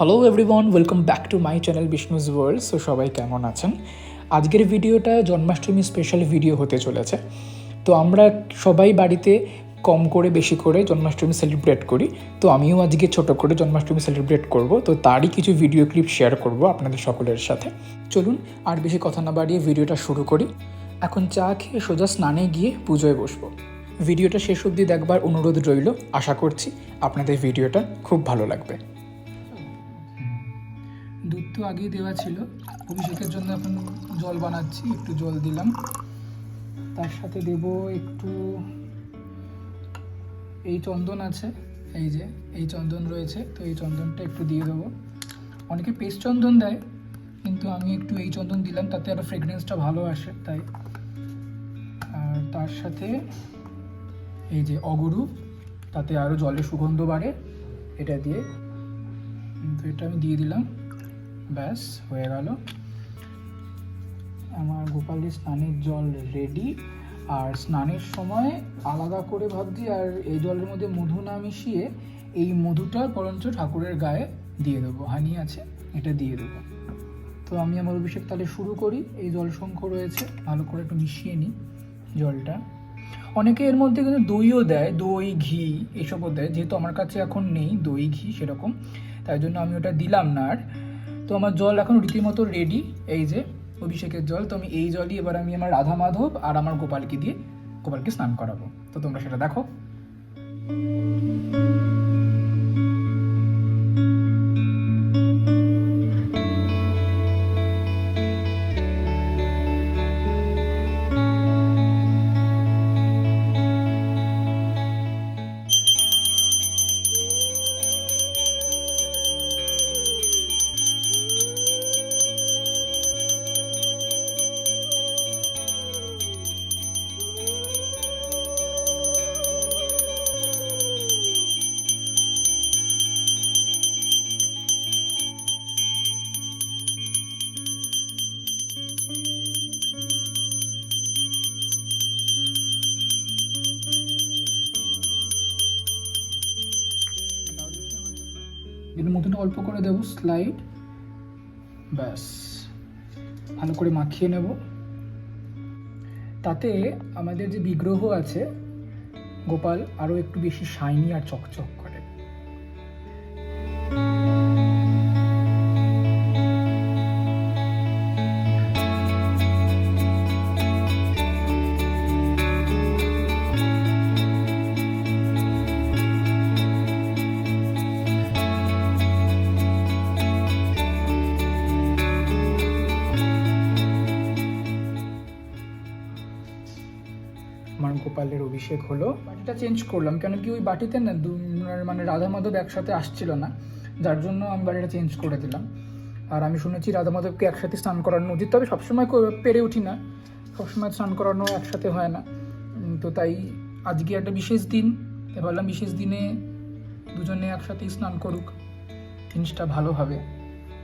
Hello everyone welcome back to my channel Bishnu's World so সবাই কেমন আছেন? আজকের ভিডিওটা জন্মাষ্টমী স্পেশাল ভিডিও হতে চলেছে। তো আমরা সবাই বাড়িতে কম করে বেশি করে জন্মাষ্টমী সেলিব্রেট করি। তো আমিও আজকে ছোট করে জন্মাষ্টমী সেলিব্রেট করব। তো তারই কিছু ভিডিও ক্লিপ শেয়ার করব আপনাদের সকলের সাথে। চলুন, আর বেশি কথা না বাড়িয়ে ভিডিওটা শুরু করি। এখন চা খেয়ে সোজা স্নানে গিয়ে পুজোয় বসবো। ভিডিওটা শেষ অবধি দেখবার অনুরোধ রইল। আশা করছি আপনাদের ভিডিওটা খুব ভালো লাগবে। তো আগেই দেওয়া ছিল। অভিষেকের জন্য এখন জল বানাচ্ছি, একটু জল দিলাম। তার সাথে দেব একটু, এই চন্দন আছে, এই যে, এই চন্দন রয়েছে, তো এই চন্দনটা একটু দিয়ে দেবো। অনেকে পেস্ট চন্দন দেয়, কিন্তু আমি একটু এই চন্দন দিলাম, তাতে আরও ফ্রেগরেন্সটা ভালো আসে, তাই। আর তার সাথে এই যে অগরু, তাতে আরও জলের সুগন্ধ বাড়ে, এটা দিয়ে। তো এটা আমি দিয়ে দিলাম। ব্যাস, হয়ে গেল। আমার গোপালের স্নানের জল রেডি আর স্নানের সময় আলাদা করে ভাবছি, আর এই জলের মধ্যে মধু না মিশিয়ে এই মধুটা বরঞ্চ ঠাকুরের গায়ে দিয়ে দেবো। হানি আছে, এটা দিয়ে দেবো। তো আমি আমার অভিষেক তাহলে শুরু করি, এই জল শঙ্খ রয়েছে, ভালো করে একটু মিশিয়ে নিই জলটা। অনেকে এর মধ্যে কিন্তু দইও দেয়, দই, ঘি এসবও দেয়, যেহেতু আমার কাছে এখন নেই দই, ঘি সেরকম, তাই জন্য আমি ওটা দিলাম না আর। তো আমার জল এখন রীতিমতো রেডি এই যে অভিষেকের জল। তো আমি এই জলই এবার আমি আমার রাধা মাধব আর আমার গোপালকে দিয়ে গোপালকে স্নান করাবো। তো তোমরা সেটা দেখো। এর মধ্যে অল্প করে দেবো স্লাইড ব্যাস, ভালো করে মাখিয়ে নেব। তাতে আমাদের যে বিগ্রহ আছে, গোপাল আরও একটু বেশি শাইনি আর চকচক। অভিষেক হলো। বাটিটা চেঞ্জ করলাম, কেন কি ওই বাটিতে না মানে রাধা মাধব একসাথে আসছিল না, যার জন্য আমি বাটিটা চেঞ্জ করে দিলাম। আর আমি শুনেছি রাধা মাধবকে একসাথে স্নান করানো উচিত তবে সবসময় পেরে উঠি না। সবসময় স্নান করানো একসাথে হয় না। তো তাই আজকে একটা বিশেষ দিন, তাই ভাবলাম বিশেষ দিনে দুজনে একসাথেই স্নান করুক। জিনিসটা ভালো হবে,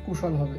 কুশল হবে।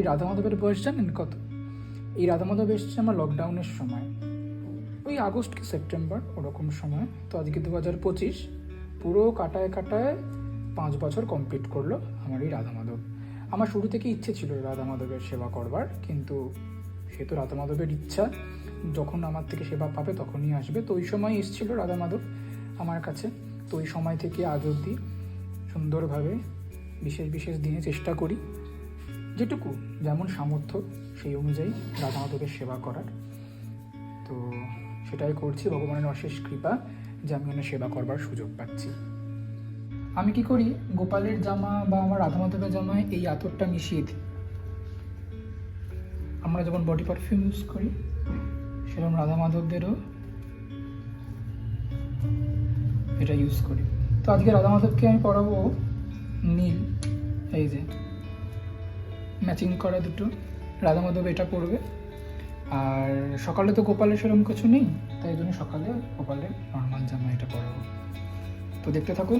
এই রাধা মাধবের বয়স জানেন কত? এই রাধা মাধব এসেছে আমার লকডাউনের সময়। ওই আগস্ট কি সেপ্টেম্বর ওরকম সময়। তো আজকে দু হাজার পঁচিশ, পুরো কাটায় কাটায় পাঁচ বছর কমপ্লিট করল আমার এই রাধা মাধব আমার শুরু থেকে ইচ্ছে ছিল রাধা মাধবের সেবা করবার, কিন্তু সে তো রাধা মাধবের ইচ্ছা। যখন আমার থেকে সেবা পাবে তখনই আসবে। তো ওই সময় এসেছিল রাধা মাধব আমার কাছে। তো ওই সময় থেকে আজ অবধি সুন্দরভাবে বিশেষ বিশেষ দিনে চেষ্টা করি। যেটুকু যেমন সামর্থ্য, সেই অনুযায়ী রাধা মাধবের সেবা করার। তো সেটাই করছি, ভগবানের অশেষ কৃপা, যে আমি ওনার সেবা করবার সুযোগ পাচ্ছি। আমি কি করি, গোপালের জামা বা আমার রাধা মাধবের জামায় এই আতরটা মিশিয়ে দিই। আমরা যেমন বডি পারফিউম ইউজ করি, সেরকম রাধা মাধবদেরও এটা ইউজ করি। তো আজকে রাধা মাধবকে আমি পরাবো নীল, এই যে। ম্যাচিং করা দুটো। রাধা মাধব এটা পড়বে আর সকালে তো গোপালের সেরকম কিছু নেই, তাই জন্য সকালে গোপালের নর্মাল জামা এটা পরাবো। তো দেখতে থাকো।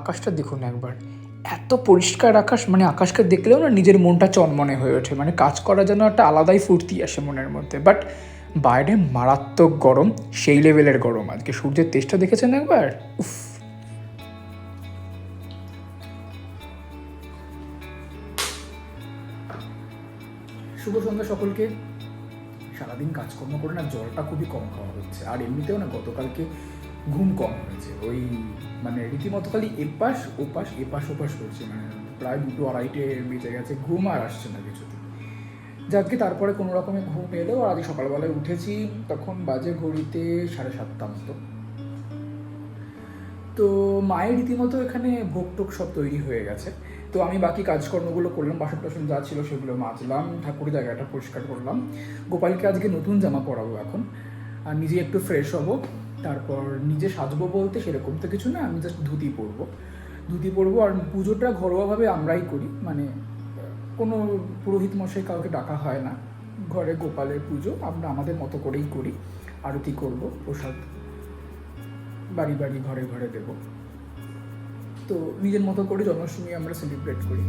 আকাশটা দেখুন একবার। এত পরিষ্কার আকাশ মানে আকাশকে দেখলেও না নিজের মনটা চনমনে হয়ে ওঠে। মানে কাজ করা যেন একটা আলাদাই ফুর্তি আসে মনের মধ্যে। বাট বাইরে মারাত্মক গরম, সেই লেভেলের গরম। আজকে সূর্যের তেজটা দেখেছেন একবার? উফ। শুভ সন্ধ্যা সকলকে। সারাদিন কাজকর্ম করে না জলটা খুবই কম খাওয়া হচ্ছে। আর এমনিতেও না গতকালকে ঘুম কম হয়েছে। ওই মানে রীতিমতো খালি এপাশ, ওপাশ এপাশ, ওপাশ করছে মানে প্রায় দুটো আড়াইটে বেঁচে গেছে, ঘুম আর আসছে না কিছুতে। যাকে তারপরে কোনো রকমে ঘুম এলো, আর আজ সকালবেলায় উঠেছি, তখন বাজে ঘড়িতে সাড়ে সাতটা মতো। তো মায়ের রীতিমতো এখানে ভোগ টোক সব তৈরি হয়ে গেছে। তো আমি বাকি কাজকর্মগুলো করলাম বাসন টাসন যা ছিল সেগুলো মাজলাম, ঠাকুরের জায়গাটা পরিষ্কার করলাম। গোপালকে আজকে নতুন জামা পরাবো এখন, আর নিজে একটু ফ্রেশ হব। তারপর নিজে সাজবো বলতে সেরকম তো কিছু না, আমি জাস্ট ধুতি পরবো। ধুতি পরবো আর পুজোটা ঘরোয়াভাবে আমরাই করি মানে কোনো পুরোহিত মশাই কাউকে ডাকা হয় না। ঘরে গোপালের পুজো, আমরা আমাদের মতো করেই করি। আরতি করব, প্রসাদ বাড়ি বাড়ি ঘরে ঘরে দেব। তো নিজের মতো করে জন্মাষ্টমী আমরা সেলিব্রেট করি।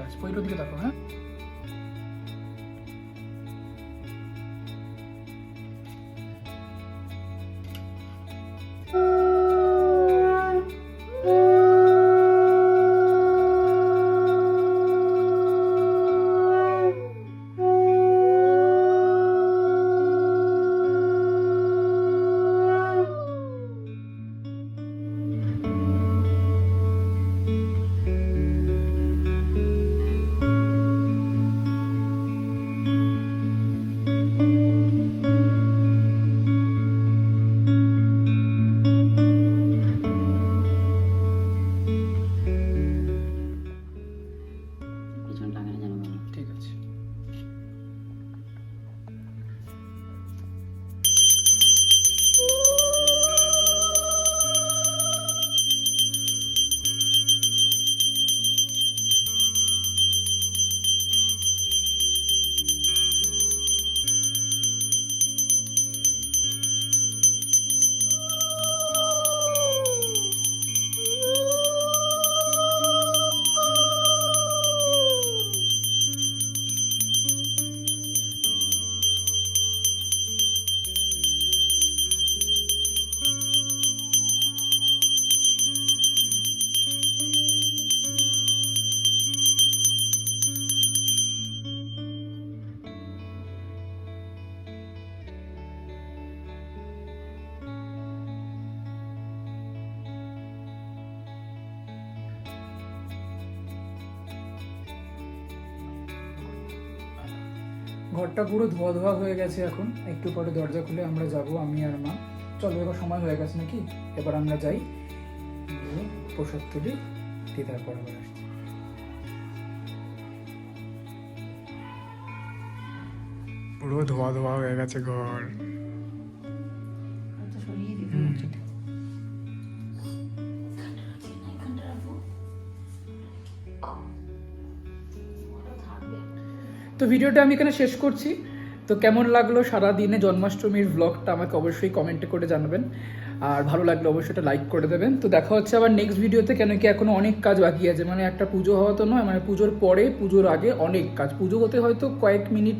গাছ পৈরো দিকে তাকাও হ্যাঁ ঘরটা পুরো ধোয়া ধোয়া হয়ে গেছে এখন। একটু পরে দরজা খুলে আমরা যাব, আমি আর মা। চলো, এবার সময় হয়ে গেছে নাকি? এবার আমরা যাই। প্রসাদ তুলি, দিয়ে তারপর আসছি। পুরো ধোয়া ধোয়া হয়ে গেছে ঘর। তো ভিডিওটা আমি এখানে শেষ করছি। তো কেমন লাগল সারা দিনে জন্মাষ্টমীর ব্লগটা আমাকে অবশ্যই কমেন্টে করে জানাবেন। আর ভালো লাগলে অবশ্যই এটা লাইক করে দেবেন। তো দেখা হচ্ছে আবার নেক্সট ভিডিওতে, কেন কি এখনও অনেক কাজ বাকি আছে। মানে একটা পুজো হওয়া তো নয় মানে পুজোর পরে, পুজোর আগে অনেক কাজ। পুজো হতে হয়তো কয়েক মিনিট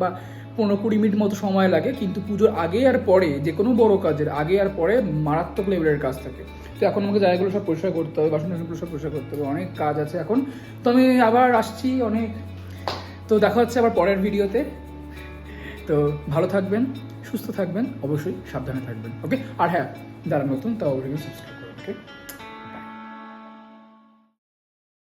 বা পনেরো কুড়ি মিনিট মতো সময় লাগে, কিন্তু পুজোর আগে আর পরে, যে কোনো বড় কাজের আগে আর পরে মারাত্মক লেভেলের কাজ থাকে। তো এখন আমাকে জায়গাগুলো সব পরিষ্কার করতে হবে বাসন টাসনগুলো সব পরিষ্কার করতে হবে। অনেক কাজ আছে এখন। তো আমি আবার আসছি অনেক তো দেখা হচ্ছে আবার পরের ভিডিওতে। তো ভালো থাকবেন, সুস্থ থাকবেন, অবশ্যই সাবধানে থাকবেন, ওকে? আর হ্যাঁ যারা নতুন তা অবশ্যই সাবস্ক্রাইব করুন, ওকে?